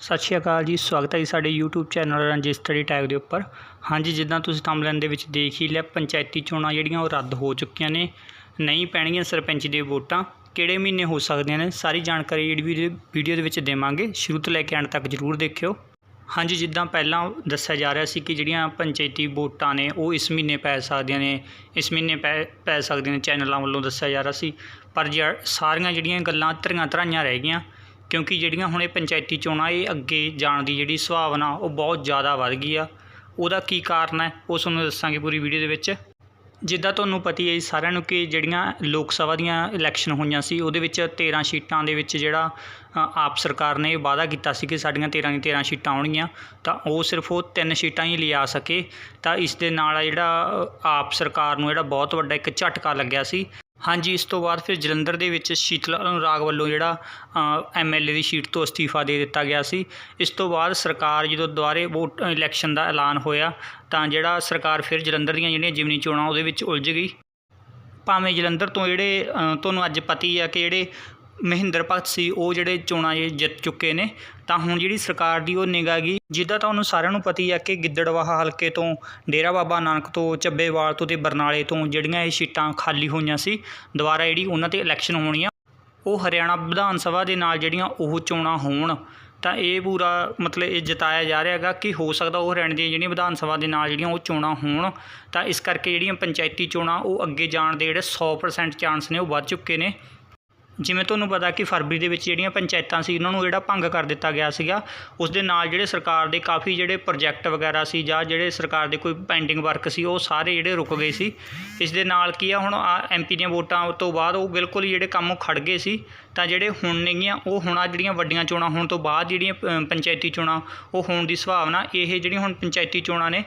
ਸਤਿ ਸ਼੍ਰੀ ਅਕਾਲ ਜੀ, ਸਵਾਗਤ ਹੈ ਜੀ ਸਾਡੇ YouTube channel Ranjit study tag ਦੇ ਉੱਪਰ। ਹਾਂਜੀ, ਜਿੱਦਾਂ ਤੁਸੀਂ ਥੰਬਨੇਲ ਦੇ ਵਿੱਚ ਦੇਖ ਹੀ ਲਿਆ, ਪੰਚਾਇਤੀ ਚੋਣਾਂ ਜਿਹੜੀਆਂ ਉਹ ਰੱਦ ਹੋ ਚੁੱਕੀਆਂ ਨੇ। ਨਹੀਂ ਪੈਣਗੀਆਂ ਸਰਪੰਚ ਦੇ ਵੋਟਾਂ। ਕਿਹੜੇ ਮਹੀਨੇ ਹੋ ਸਕਦੀਆਂ ਨੇ, ਸਾਰੀ ਜਾਣਕਾਰੀ ਜਿਹੜੀ ਵੀਡੀਓ ਵੀਡੀਓ ਦੇ ਵਿੱਚ ਦੇਵਾਂਗੇ। ਸ਼ੁਰੂ ਤੋਂ ਲੈ ਕੇ ਅੰਤ ਤੱਕ ਜ਼ਰੂਰ ਦੇਖਿਓ। ਹਾਂਜੀ, ਜਿੱਦਾਂ ਪਹਿਲਾਂ ਦੱਸਿਆ ਜਾ ਰਿਹਾ ਸੀ ਕਿ ਜਿਹੜੀਆਂ ਪੰਚਾਇਤੀ ਵੋਟਾਂ ਨੇ, ਉਹ ਇਸ ਮਹੀਨੇ ਪੈ ਸਕਦੀਆਂ ਨੇ। ਇਸ ਮਹੀਨੇ ਪੈ ਪੈ ਸਕਦੀਆਂ ਨੇ, ਚੈਨਲਾਂ ਵੱਲੋਂ ਦੱਸਿਆ ਜਾ ਰਿਹਾ ਸੀ। ਪਰ ਜ ਸਾਰੀਆਂ ਜਿਹੜੀਆਂ ਗੱਲਾਂ ਧਰੀਆਂ ਧਰਾਈਆਂ ਰਹਿ ਗਈਆਂ ਕਿਉਂਕਿ ਜਿਹੜੀਆਂ ਹੁਣ ਇਹ ਪੰਚਾਇਤੀ ਚੋਣਾਂ, ਇਹ ਅੱਗੇ ਜਾਣ ਦੀ ਜਿਹੜੀ ਸੰਭਾਵਨਾ, ਉਹ ਬਹੁਤ ਜ਼ਿਆਦਾ ਵੱਧ ਗਈ ਆ। ਉਹਦਾ ਕੀ ਕਾਰਨ ਹੈ, ਉਹ ਤੁਹਾਨੂੰ ਦੱਸਾਂਗੇ ਪੂਰੀ ਵੀਡੀਓ ਦੇ ਵਿੱਚ। ਜਿੱਦਾਂ ਤੁਹਾਨੂੰ ਪਤੀ ਹੈ ਜੀ ਸਾਰਿਆਂ ਨੂੰ ਕਿ ਜਿਹੜੀਆਂ ਲੋਕ ਸਭਾ ਦੀਆਂ ਇਲੈਕਸ਼ਨ ਹੋਈਆਂ ਸੀ, ਉਹਦੇ ਵਿੱਚ 13 ਸੀਟਾਂ ਦੇ ਵਿੱਚ ਜਿਹੜਾ ਆਪ ਸਰਕਾਰ ਨੇ ਵਾਅਦਾ ਕੀਤਾ ਸੀ ਕਿ ਸਾਡੀਆਂ 13 ਦੀਆਂ 13 ਸੀਟਾਂ ਆਉਣਗੀਆਂ, ਤਾਂ ਉਹ ਸਿਰਫ ਉਹ ਤਿੰਨ ਸੀਟਾਂ ਹੀ ਲਿਆ ਸਕੇ। ਤਾਂ ਇਸ ਦੇ ਨਾਲ ਜਿਹੜਾ ਆਪ ਸਰਕਾਰ ਨੂੰ ਜਿਹੜਾ ਬਹੁਤ ਵੱਡਾ ਇੱਕ ਝਟਕਾ ਲੱਗਿਆ ਸੀ। ਹਾਂਜੀ, ਇਸ ਤੋਂ ਬਾਅਦ ਫਿਰ ਜਲੰਧਰ ਦੇ ਵਿੱਚ ਸ਼ੀਤਲ ਅਨੁਰਾਗ ਵੱਲੋਂ ਜਿਹੜਾ ਐਮਐਲਏ ਦੀ ਸੀਟ ਤੋਂ ਅਸਤੀਫਾ ਦੇ ਦਿੱਤਾ ਗਿਆ ਸੀ। ਇਸ ਤੋਂ ਬਾਅਦ ਸਰਕਾਰ ਜਦੋਂ ਦੁਬਾਰੇ ਵੋਟ, ਇਲੈਕਸ਼ਨ ਦਾ ਐਲਾਨ ਹੋਇਆ, ਤਾਂ ਜਿਹੜਾ ਸਰਕਾਰ ਫਿਰ ਜਲੰਧਰ ਦੀਆਂ ਜਿਹੜੀਆਂ ਜਿਮਨੀ ਚੋਣਾਂ ਉਹਦੇ ਵਿੱਚ ਉਲਝ ਗਈ। ਭਾਵੇਂ ਜਲੰਧਰ ਤੋਂ ਜਿਹੜੇ ਤੁਹਾਨੂੰ ਅੱਜ ਪਤੀ ਆ ਕਿ ਜਿਹੜੇ ਮਹਿੰਦਰ ਭਗਤ ਸੀ, ਉਹ ਜਿਹੜੇ ਚੋਣਾਂ ਇਹ ਜਿੱਤ ਚੁੱਕੇ ਨੇ, ਤਾਂ ਹੁਣ ਜਿਹੜੀ ਸਰਕਾਰ ਦੀ ਉਹ ਨਿਗਾਹ ਗਈ ਜਿੱਦਾਂ ਤੁਹਾਨੂੰ ਸਾਰਿਆਂ ਨੂੰ ਪਤਾ ਹੀ ਆ ਕਿ ਗਿੱਦੜਵਾਹਾ ਹਲਕੇ ਤੋਂ, ਡੇਰਾ ਬਾਬਾ ਨਾਨਕ ਤੋਂ ਚੱਬੇਵਾਲ ਤੋਂ ਤੇ ਬਰਨਾਲੇ ਤੋਂ ਜਿਹੜੀਆਂ ਇਹ ਸੀਟਾਂ ਖਾਲੀ ਹੋਈਆਂ ਸੀ, ਦੁਬਾਰਾ ਜਿਹੜੀ ਉਹਨਾਂ ਤੇ ਇਲੈਕਸ਼ਨ ਹੋਣੀ ਆ ਉਹ ਹਰਿਆਣਾ ਵਿਧਾਨ ਸਭਾ ਦੇ ਨਾਲ ਜਿਹੜੀਆਂ ਉਹ ਚੋਣਾਂ ਹੋਣ, ਤਾਂ ਇਹ ਪੂਰਾ ਮਤਲਬ ਇਹ ਜਤਾਇਆ ਜਾ ਰਿਹਾ ਹੈਗਾ ਕਿ ਹੋ ਸਕਦਾ ਉਹ ਹਰਿਆਣੇ ਦੀਆਂ ਜਿਹੜੀਆਂ ਵਿਧਾਨ ਸਭਾ ਦੇ ਨਾਲ ਜਿਹੜੀਆਂ ਉਹ ਚੋਣਾਂ ਹੋਣ, ਤਾਂ ਇਸ ਕਰਕੇ ਜਿਹੜੀਆਂ ਪੰਚਾਇਤੀ ਚੋਣਾਂ ਉਹ ਅੱਗੇ ਜਾਣ ਦੇ ਜਿਹੜੇ 100% ਚਾਂਸ ਨੇ ਉਹ ਵੱਧ ਚੁੱਕੇ ਨੇ। ਜਿਵੇਂ ਤੁਹਾਨੂੰ ਪਤਾ ਕਿ ਫਰਵਰੀ ਦੇ ਵਿੱਚ ਜਿਹੜੀਆਂ ਪੰਚਾਇਤਾਂ ਸੀ, ਉਹਨਾਂ ਨੂੰ ਜਿਹੜਾ ਭੰਗ ਕਰ ਦਿੱਤਾ ਗਿਆ ਸੀਗਾ ਉਸ ਦੇ ਨਾਲ ਜਿਹੜੇ ਸਰਕਾਰ ਦੇ ਕਾਫੀ ਜਿਹੜੇ ਪ੍ਰੋਜੈਕਟ ਵਗੈਰਾ ਸੀ ਜਾਂ ਜਿਹੜੇ ਸਰਕਾਰ ਦੇ ਕੋਈ ਪੈਂਡਿੰਗ ਵਰਕ ਸੀ, ਉਹ ਸਾਰੇ ਜਿਹੜੇ ਰੁਕ ਗਏ ਸੀ। ਇਸ ਦੇ ਨਾਲ ਕੀ ਆ, ਹੁਣ ਆ ਐਮਪੀ ਦੀਆਂ ਵੋਟਾਂ ਤੋਂ ਬਾਅਦ ਉਹ ਬਿਲਕੁਲ ਹੀ ਜਿਹੜੇ ਕੰਮ ਉਹ ਖੜ ਗਏ ਸੀ, ਤਾਂ ਜਿਹੜੇ ਹੁਣ ਨੇਗੀਆਂ, ਉਹ ਹੁਣ ਆ ਜਿਹੜੀਆਂ ਵੱਡੀਆਂ ਚੋਣਾਂ ਹੋਣ ਤੋਂ ਬਾਅਦ ਜਿਹੜੀਆਂ ਪੰਚਾਇਤੀ ਚੋਣਾਂ, ਉਹ ਹੋਣ ਦੀ ਸੰਭਾਵਨਾ, ਇਹ ਜਿਹੜੀਆਂ ਹੁਣ ਪੰਚਾਇਤੀ ਚੋਣਾਂ ਨੇ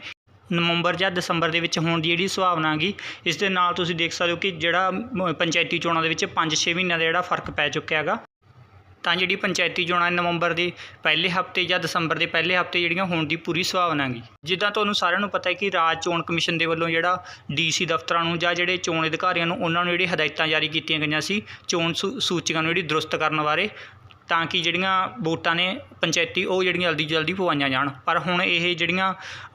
ਨਵੰਬਰ ਜਾਂ ਦਸੰਬਰ ਦੇ ਵਿੱਚ ਹੋਣ ਦੀ ਜਿਹੜੀ ਸੰਭਾਵਨਾ ਹੈਗੀ ਇਸ ਦੇ ਨਾਲ ਤੁਸੀਂ ਦੇਖ ਸਕਦੇ ਹੋ ਕਿ ਜਿਹੜਾ ਪੰਚਾਇਤੀ ਚੋਣਾਂ ਦੇ ਵਿੱਚ 5-6 ਮਹੀਨਿਆਂ ਦਾ ਜਿਹੜਾ ਫ਼ਰਕ ਪੈ ਚੁੱਕਿਆ ਹੈਗਾ। ਤਾਂ ਜਿਹੜੀ ਪੰਚਾਇਤੀ ਚੋਣਾਂ ਨਵੰਬਰ ਦੇ ਪਹਿਲੇ ਹਫ਼ਤੇ ਜਾਂ ਦਸੰਬਰ ਦੇ ਪਹਿਲੇ ਹਫ਼ਤੇ ਜਿਹੜੀਆਂ ਹੋਣ ਦੀ ਪੂਰੀ ਸੰਭਾਵਨਾ ਹੈਗੀ ਜਿੱਦਾਂ ਤੁਹਾਨੂੰ ਸਾਰਿਆਂ ਨੂੰ ਪਤਾ ਹੈ ਕਿ ਰਾਜ ਚੋਣ ਕਮਿਸ਼ਨ ਦੇ ਵੱਲੋਂ ਜਿਹੜਾ ਡੀਸੀ ਦਫ਼ਤਰਾਂ ਨੂੰ ਜਾਂ ਜਿਹੜੇ ਚੋਣ ਅਧਿਕਾਰੀਆਂ ਨੂੰ ਉਹਨਾਂ ਨੂੰ ਜਿਹੜੀ ਹਦਾਇਤਾਂ ਜਾਰੀ ਕੀਤੀਆਂ ਗਈਆਂ ਸੀ, ਚੋਣ ਸੂ- ਸੂਚੀਆਂ ਨੂੰ ਜਿਹੜੀ ਦਰੁਸਤ ਕਰਨ ਬਾਰੇ। ਤਾਂ ਕਿ ਜਿਹੜੀਆਂ ਵੋਟਾਂ ਨੇ ਪੰਚਾਇਤੀ, ਉਹ ਜਿਹੜੀਆਂ ਜਲਦੀ ਜਲਦੀ ਪਵਾਈਆਂ ਜਾਣ। ਪਰ ਹੁਣ ਇਹ ਜਿਹੜੀਆਂ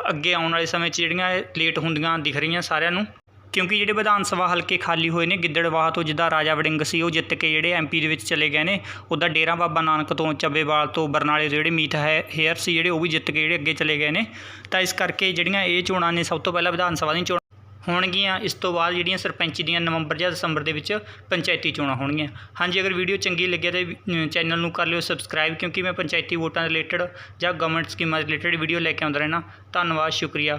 ਅੱਗੇ ਆਉਣ ਵਾਲੇ ਸਮੇਂ 'ਚ ਜਿਹੜੀਆਂ ਲੇਟ ਹੁੰਦੀਆਂ ਦਿਖ ਰਹੀਆਂ ਸਾਰਿਆਂ ਨੂੰ, ਕਿਉਂਕਿ ਜਿਹੜੇ ਵਿਧਾਨ ਸਭਾ ਹਲਕੇ ਖਾਲੀ ਹੋਏ ਨੇ, ਗਿੱਦੜਵਾਹ ਤੋਂ ਜਿੱਦਾਂ ਰਾਜਾ ਵੜਿੰਗ ਸੀ, ਉਹ ਜਿੱਤ ਕੇ ਜਿਹੜੇ ਐਮਪੀ ਦੇ ਵਿੱਚ ਚਲੇ ਗਏ ਨੇ, ਉੱਦਾਂ ਡੇਰਾ ਬਾਬਾ ਨਾਨਕ ਤੋਂ, ਚੱਬੇਵਾਲ ਤੋਂ, ਬਰਨਾਲੇ ਤੋਂ ਜਿਹੜੇ ਮੀਤ ਹੈ, ਹੇਅਰ ਸੀ ਜਿਹੜੇ, ਉਹ ਵੀ ਜਿੱਤ ਕੇ ਜਿਹੜੇ ਅੱਗੇ ਚਲੇ ਗਏ ਨੇ। ਤਾਂ ਇਸ ਕਰਕੇ ਜਿਹੜੀਆਂ ਇਹ ਚੋਣਾਂ ਨੇ, ਸਭ ਤੋਂ ਪਹਿਲਾਂ ਵਿਧਾਨ ਸਭਾ ਦੀਆਂ ਚੋਣਾਂ ਹੋਣਗੀਆਂ। ਇਸ ਤੋਂ ਬਾਅਦ ਜਿਹੜੀਆਂ ਸਰਪੰਚ ਦੀਆਂ ਨਵੰਬਰ ਜਾਂ ਦਸੰਬਰ ਦੇ ਵਿੱਚ ਪੰਚਾਇਤੀ ਚੋਣਾਂ ਹੋਣਗੀਆਂ। ਹਾਂਜੀ, ਅਗਰ ਵੀਡੀਓ ਚੰਗੀ ਲੱਗੇ ਤਾਂ ਚੈਨਲ ਨੂੰ ਕਰ ਲਿਓ ਸਬਸਕ੍ਰਾਈਬ, ਕਿਉਂਕਿ ਮੈਂ ਪੰਚਾਇਤੀ ਵੋਟਾਂ ਰਿਲੇਟਡ ਜਾਂ ਗਵਰਨਮੈਂਟ ਸਕੀਮਾਂ ਰਿਲੇਟਡ ਵੀਡੀਓ ਲੈ ਕੇ ਆਉਂਦਾ ਰਹਿਣਾ ਧੰਨਵਾਦ, ਸ਼ੁਕਰੀਆ।